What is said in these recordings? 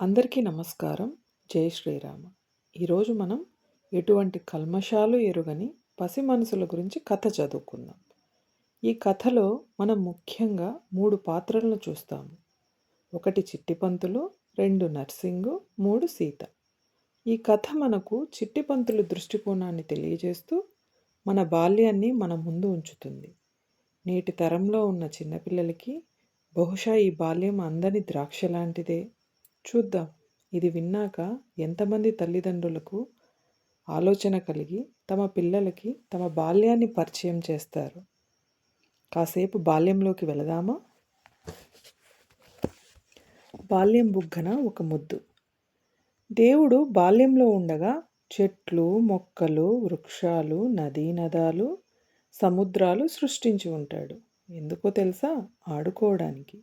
అందరికీ నమస్కారం. జై శ్రీరామ. ఈరోజు మనం ఎటువంటి కల్మషాలు ఎరుగని పసి మనసుల గురించి కథ చదువుకుందాం. ఈ కథలో మనం ముఖ్యంగా మూడు పాత్రలను చూస్తాము. ఒకటి చిట్టిపంతులు రెండు నర్సింగు మూడు సీత. ఈ కథ మనకు చిట్టిపంతులు దృష్టికోణాన్ని తెలియజేస్తూ మన బాల్యాన్ని మన ముందు ఉంచుతుంది. నేటి తరంలో ఉన్న చిన్నపిల్లలకి బహుశా ఈ బాల్యం అందని ద్రాక్ష లాంటిదే చూద్దాం. ఇది విన్నాక ఎంతమంది తల్లిదండ్రులకు ఆలోచన కలిగి తమ పిల్లలకి తమ బాల్యాన్ని పరిచయం చేస్తారు? కాసేపు బాల్యంలోకి వెళదామా? బాల్యం బుగ్గన ఒక ముద్దు. దేవుడు బాల్యంలో ఉండగా చెట్లు మొక్కలు వృక్షాలు నదీ నదాలు సముద్రాలు సృష్టించి ఉంటాడు. ఎందుకో తెలుసా? ఆడుకోవడానికి.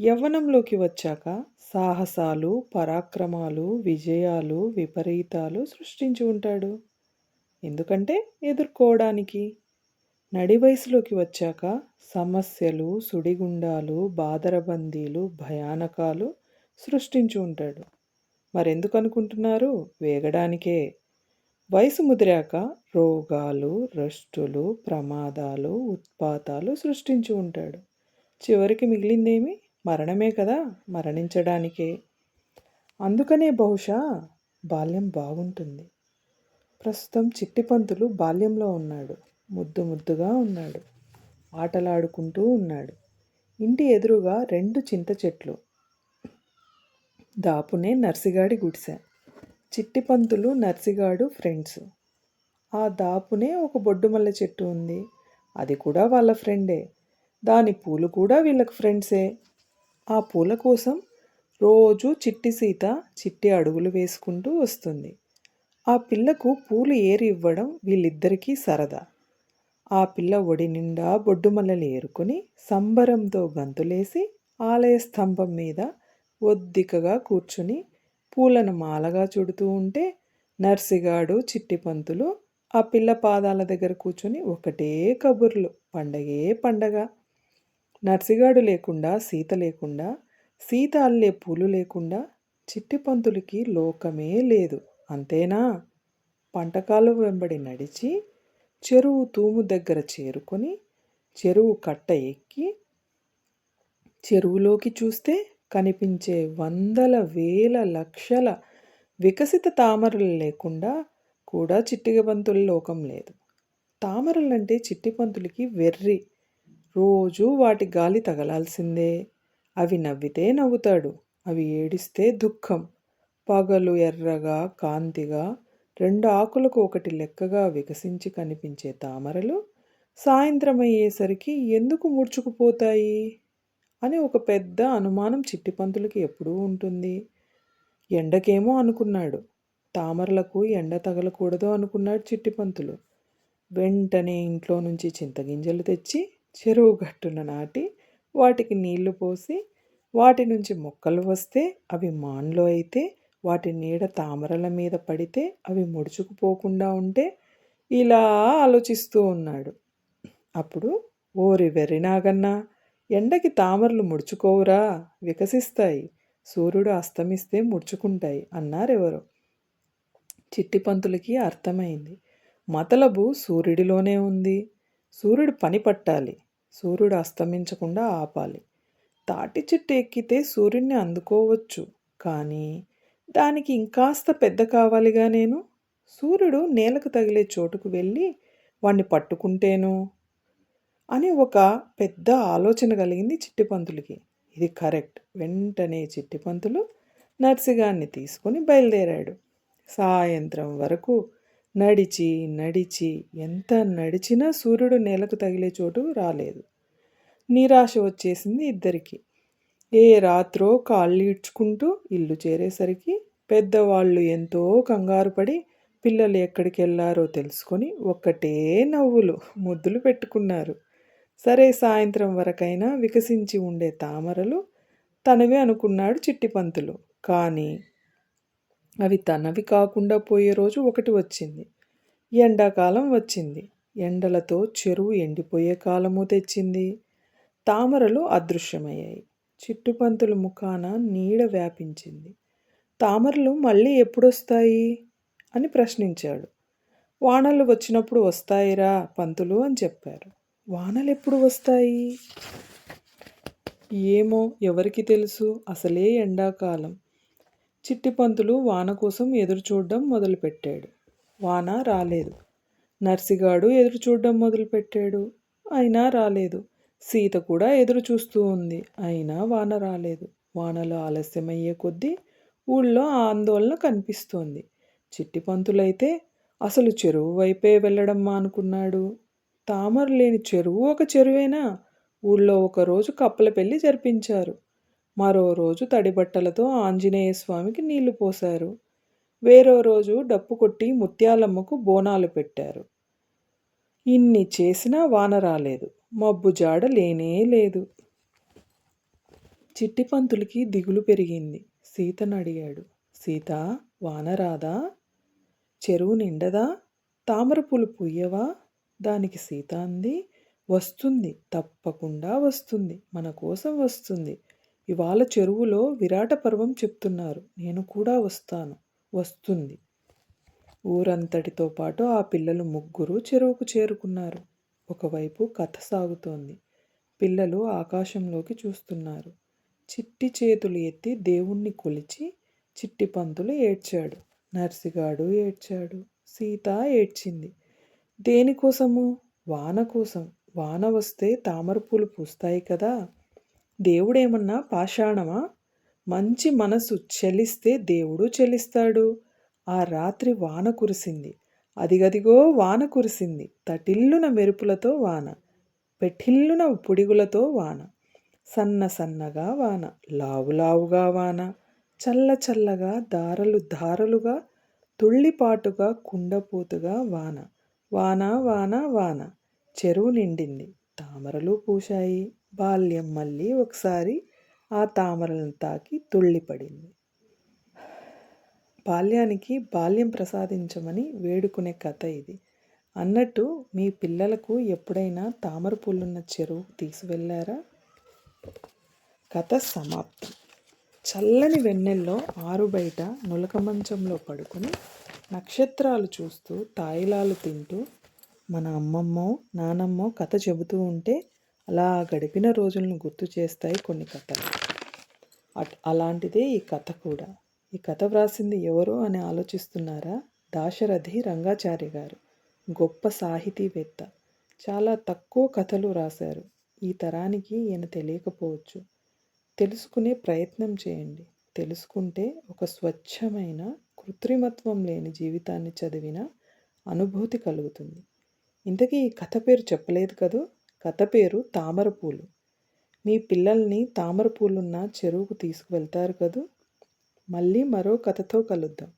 యవ్వనంలోకి వచ్చాక సాహసాలు పరాక్రమాలు విజయాలు విపరీతాలు సృష్టించి ఉంటాడు. ఎందుకంటే ఎదుర్కోవడానికి. నడి వయసులోకి వచ్చాక సమస్యలు సుడిగుండాలు బాదరబందీలు భయానకాలు సృష్టించి ఉంటాడు. మరెందుకు అనుకుంటున్నారు వేగడానికే. వయసు ముదిరాక రోగాలు రష్టులు ప్రమాదాలు ఉత్పాతాలు సృష్టించి ఉంటాడు. చివరికి మిగిలిందేమి? మరణమే కదా మరణించడానికే. అందుకనే బహుశా బాల్యం బాగుంటుంది. ప్రస్తుతం చిట్టిపంతులు బాల్యంలో ఉన్నాడు. ముద్దు ముద్దుగా ఉన్నాడు. ఆటలాడుకుంటూ ఉన్నాడు. ఇంటి ఎదురుగా రెండు చింత చెట్లు. దాపునే నర్సిగాడి గుడిసె. చిట్టిపంతులు నర్సిగాడు ఫ్రెండ్స్. ఆ దాపునే ఒక బొడ్డుమల్ల చెట్టు ఉంది. అది కూడా వాళ్ళ ఫ్రెండే. దాని పూలు కూడా వీళ్ళకి ఫ్రెండ్సే. ఆ పూల కోసం రోజు చిట్టి సీత చిట్టి అడుగులు వేసుకుంటూ వస్తుంది. ఆ పిల్లకు పూలు ఏరి ఇవ్వడం వీళ్ళిద్దరికీ సరదా. ఆ పిల్ల ఒడి నిండా బొడ్డుమల్లలు ఏరుకొని సంబరంతో గంతులేసి ఆలయ స్తంభం మీద ఒద్దికగా కూర్చుని పూలను మాలగా చుడుతూ ఉంటే నర్సిగాడు చిట్టి పంతులు ఆ పిల్ల పాదాల దగ్గర కూర్చొని ఒకటే కబుర్లు పండగే పండగ. నర్సిగాడు లేకుండా సీత లేకుండా సీత అల్లే పూలు లేకుండా చిట్టిపంతులకి లోకమే లేదు. అంతేనా? పంటకాలు వెంబడి నడిచి చెరువు తూము దగ్గర చేరుకొని చెరువు కట్ట ఎక్కి చెరువులోకి చూస్తే కనిపించే వందల వేల లక్షల వికసిత తామరలు లేకుండా కూడా చిట్టిగబంతుల లోకం లేదు. తామరలంటే చిట్టిపంతులకి వెర్రి. రోజూ వాటి గాలి తగలాల్సిందే. అవి నవ్వితే నవ్వుతాడు అవి ఏడిస్తే దుఃఖం. పగలు ఎర్రగా కాంతిగా రెండు ఆకులకు ఒకటి లెక్కగా వికసించి కనిపించే తామరలు సాయంత్రం అయ్యేసరికి ఎందుకు ముడుచుకుపోతాయి? అని ఒక పెద్ద అనుమానం చిట్టిపంతులకి ఎప్పుడూ ఉంటుంది. ఎండకేమో అనుకున్నాడు. తామరలకు ఎండ తగలకూడదు అనుకున్నాడు చిట్టిపంతులు వెంటనే ఇంట్లో నుంచి చింతగింజలు తెచ్చి చెరువు గట్టున నాటి వాటికి నీళ్ళు పోసి వాటి నుంచి మొక్కలు వస్తే అవి మాన్లో అయితే వాటి నీడ తామరల మీద పడితే అవి ముడుచుకుపోకుండా ఉంటే ఇలా ఆలోచిస్తూ ఉన్నాడు. అప్పుడు ఓరి వెర్రినాగన్న ఎండకి తామరలు ముడుచుకోవురా వికసిస్తాయి సూర్యుడు అస్తమిస్తే ముడుచుకుంటాయి అన్నారెవరో. చిట్టిపంతులకి అర్థమైంది. మతలబు సూర్యుడిలోనే ఉంది. సూర్యుడు పని పట్టాలి. సూర్యుడు అస్తమించకుండా ఆపాలి. తాటి చెట్టు ఎక్కితే సూర్యుడిని అందుకోవచ్చు. కానీ దానికి ఇంకాస్త పెద్ద కావాలిగా నేను? సూర్యుడు నేలకు తగిలే చోటుకు వెళ్ళి వాణ్ణి పట్టుకుంటేను? అని ఒక పెద్ద ఆలోచన కలిగింది చిట్టిపంతులకి. ఇది కరెక్ట్. వెంటనే చిట్టిపంతులు నర్సిగాన్ని తీసుకొని బయలుదేరాడు. సాయంత్రం వరకు నడిచి నడిచి ఎంత నడిచినా సూర్యుడు నేలకు తగిలే చోటు రాలేదు. నిరాశ వచ్చేసింది ఇద్దరికి. ఏ రాత్రో కాళ్ళు ఈడ్చుకుంటూ ఇల్లు చేరేసరికి పెద్దవాళ్ళు ఎంతో కంగారు పడి పిల్లలు ఎక్కడికి వెళ్ళారో తెలుసుకొని ఒక్కటే నవ్వులు ముద్దులు పెట్టుకున్నారు. సరే సాయంత్రం వరకైనా వికసించి ఉండే తామరలు తనవి అనుకున్నాడు చిట్టిపంతులు కానీ అవి తనవి కాకుండా పోయే రోజు ఒకటి వచ్చింది. ఎండాకాలం వచ్చింది. ఎండలతో చెరువు ఎండిపోయే కాలము తెచ్చింది. తామరలు అదృశ్యమయ్యాయి. చిట్టుపంతుల ముఖాన నీడ వ్యాపించింది. తామరలు మళ్ళీ ఎప్పుడొస్తాయి? అని ప్రశ్నించాడు. వానలు వచ్చినప్పుడు వస్తాయిరా పంతులు అని చెప్పారు. వానలు ఎప్పుడు వస్తాయి? ఏమో ఎవరికి తెలుసు. అసలే ఎండాకాలం. చిట్టిపంతులు వాన కోసం ఎదురు చూడడం మొదలుపెట్టాడు. వాన రాలేదు. నర్సిగాడు ఎదురు చూడడం మొదలుపెట్టాడు. అయినా రాలేదు. సీత కూడా ఎదురు చూస్తూ ఉంది. అయినా వాన రాలేదు. వానలు ఆలస్యమయ్యే కొద్దీ ఊళ్ళో ఆందోళన కనిపిస్తోంది. చిట్టిపంతులైతే అసలు చెరువు వైపే వెళ్ళడం మానుకున్నాడు. తామర లేని చెరువు ఒక చెరువేనా? ఊళ్ళో ఒకరోజు కప్పల పెళ్ళి జరిపించారు. మరో రోజు తడిబట్టలతో ఆంజనేయ స్వామికి నీళ్ళు పోశారు. వేరో రోజు డప్పు కొట్టి ముత్యాలమ్మకు బోనాలు పెట్టారు. ఇన్ని చేసినా వాన రాలేదు. మబ్బు జాడ లేనే లేదు. చిట్టిపంతులకి దిగులు పెరిగింది. సీతను అడిగాడు. సీత వాన రాదా? చెరువు నిండదా? తామర పూలు పుయ్యవా దానికి సీత అంది. వస్తుంది. తప్పకుండా వస్తుంది. మన కోసం వస్తుంది. ఇవాళ చెరువులో విరాట పర్వం చెప్తున్నారు. నేను కూడా వస్తాను. వస్తుంది. ఊరంతటితో పాటు ఆ పిల్లలు ముగ్గురు చెరువుకు చేరుకున్నారు. ఒకవైపు కథ సాగుతోంది. పిల్లలు ఆకాశంలోకి చూస్తున్నారు. చిట్టి చేతులు ఎత్తి దేవుణ్ణి కొలిచి చిట్టి పంతులు ఏడ్చాడు. నర్సిగాడు ఏడ్చాడు. సీత ఏడ్చింది. దేనికోసము? వాన కోసం. వాన వస్తే తామర పూలు పూస్తాయి కదా? దేవుడేమన్నా పాషాణమా? మంచి మనసు చెలిస్తే దేవుడు చెలిస్తాడు. ఆ రాత్రి వాన కురిసింది. అదిగదిగో వాన కురిసింది. తటిల్లున మెరుపులతో వాన. పెఠిల్లున పొడిగులతో వాన. సన్న సన్నగా వాన. లావులావుగా వాన. చల్ల చల్లగా దారలు ధారలుగా తుళ్ళిపాటుగా కుండపోతుగా వాన. వాన వాన వాన. చెరువు నిండింది. తామరలు పూశాయి. బాల్యం మళ్ళీ ఒకసారి ఆ తామరలను తాకి తుళ్ళిపడింది. బాల్యానికి బాల్యం ప్రసాదించమని వేడుకునే కథ ఇది. అన్నట్టు మీ పిల్లలకు ఎప్పుడైనా తామర పూలున్న చెరువు తీసువెళ్ళారా కథ సమాప్తం. చల్లని వెన్నెల్లో ఆరు బయట నులక మంచంలో పడుకుని నక్షత్రాలు చూస్తూ తాయిలాలు తింటూ మన అమ్మమ్మో నానమ్మో కథ చెబుతూ ఉంటే అలా గడిపిన రోజులను గుర్తు చేస్తాయి కొన్ని కథలు. అలాంటిదే ఈ కథ కూడా. ఈ కథ వ్రాసింది ఎవరు అని ఆలోచిస్తున్నారా? దాశరథి రంగాచారి గారు. గొప్ప సాహితీవేత్త. చాలా తక్కువ కథలు రాశారు. ఈ తరానికి ఈయన తెలియకపోవచ్చు. తెలుసుకునే ప్రయత్నం చేయండి. తెలుసుకుంటే ఒక స్వచ్ఛమైన కృత్రిమత్వం లేని జీవితాన్ని చదివిన అనుభూతి కలుగుతుంది. ఇంతకీ ఈ కథ పేరు చెప్పలేదు కదూ? కథ పేరు తామరపూలు మీ పిల్లల్ని తామరపూలున్న చెరువుకు తీసుకువెళ్తారు కదూ? మళ్ళీ మరో కథతో కలుద్దాం.